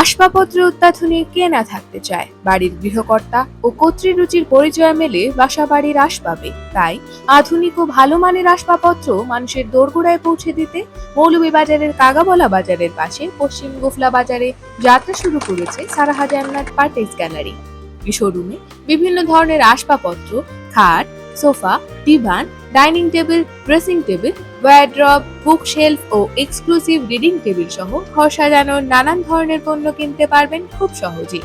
আসবাবপত্র অত্যাধুনিক কে না থাকতে চায়। বাড়ির গৃহকর্তা ও কর্তৃরুচির পরিচয় মেলে বাসা বাড়ির আসবাবে। তাই আধুনিক ও ভালো মানের আসবাবপত্র মানুষের দোরগোড়ায় পৌঁছে দিতে মৌলভীবাজারের কাগাবলা বাজারের পাশে পশ্চিম গোফলা বাজারে যাত্রা শুরু করেছে সারাহা জান্নাত পার্টেক্স গ্যালারি এই শোরুমে বিভিন্ন ধরনের আসবাবপত্র, খাট, sofa, divan, dining table, dressing table wardrobe book shelf ও এক্সক্লুসিভ রিডিং টেবিল সহ ঘর সাজানোর নানান ধরনের পণ্য কিনতে পারবেন খুব সহজেই।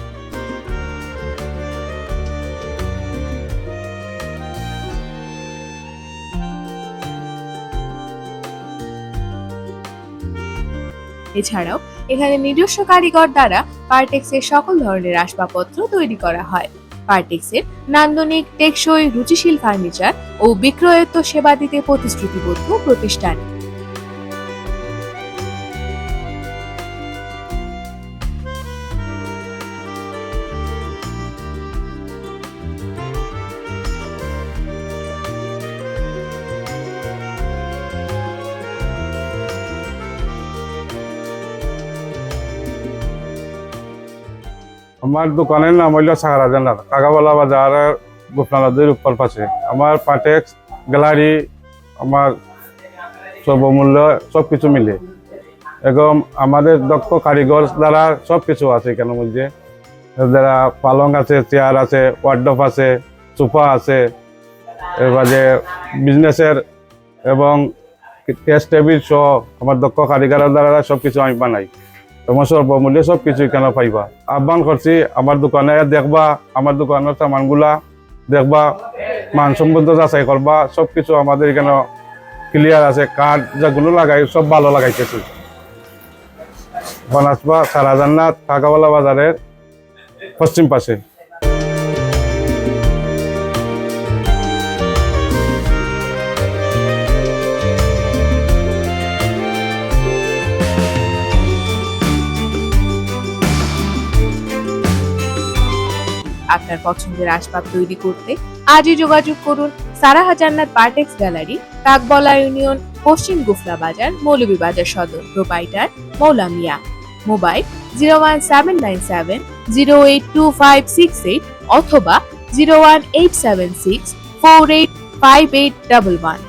এছাড়াও, এখানে নিজস্ব কারিগর দ্বারা পার্টেক্সের সকল ধরনের আসবাবপত্র তৈরি করা হয়। পার্টেক্সের নান্দনিক টেকসই রুচিশীল ফার্নিচার ও বিক্রয়ত্ব সেবা দিতে প্রতিশ্রুতিবদ্ধ প্রতিষ্ঠান। আমার দোকানের নাম হইল সাহারা জান্নাত। কাকাবালা বাজার গোপনা নদীর পাশে। আমার পাটেক্স, গ্যালারি, আমার সর্বমূল্য সব কিছু মিলে। এবং আমাদের দক্ষ কারিগর দ্বারা সব কিছু আছে এখানের মধ্যে। যারা পালং আছে, চেয়ার আছে ওয়ার্ডপ আছে, সোফা আছে এবারে বিজনেসের এবং টেস্ট টেবিল সহ আমার দক্ষ কারিগরের দ্বারা সব কিছু আমি বানাই। তোমার সর্বমূল্য সব কিছু কেন পাইবা? আহ্বান করছি, আমার দোকানে দেখবা, আমার দোকানের সামানগুলা দেখবা মান সম্বন্ধ যাচাই করবা সব কিছু আমাদের এখানে ক্লিয়ার আছে কার্ড যেগুলো লাগাই, সব ভালো লাগাইতেছি। বনাসবা, সারা জান্নাত কাকাওয়ালা বাজারের পশ্চিম পাশে। আপনার পছন্দের আসবাব তৈরি করতে আজই যোগাযোগ করুন সারাহা জান্নাত পার্টেক্স গ্যালারি, কাকবলা ইউনিয়ন, পশ্চিম গুফলা বাজার মৌলভীবাজার সদর, proprietor Moula Mia. Mobile zero one seven nine seven zero eight two five six eight অথবা zero one eight seven six four eight five eight double one.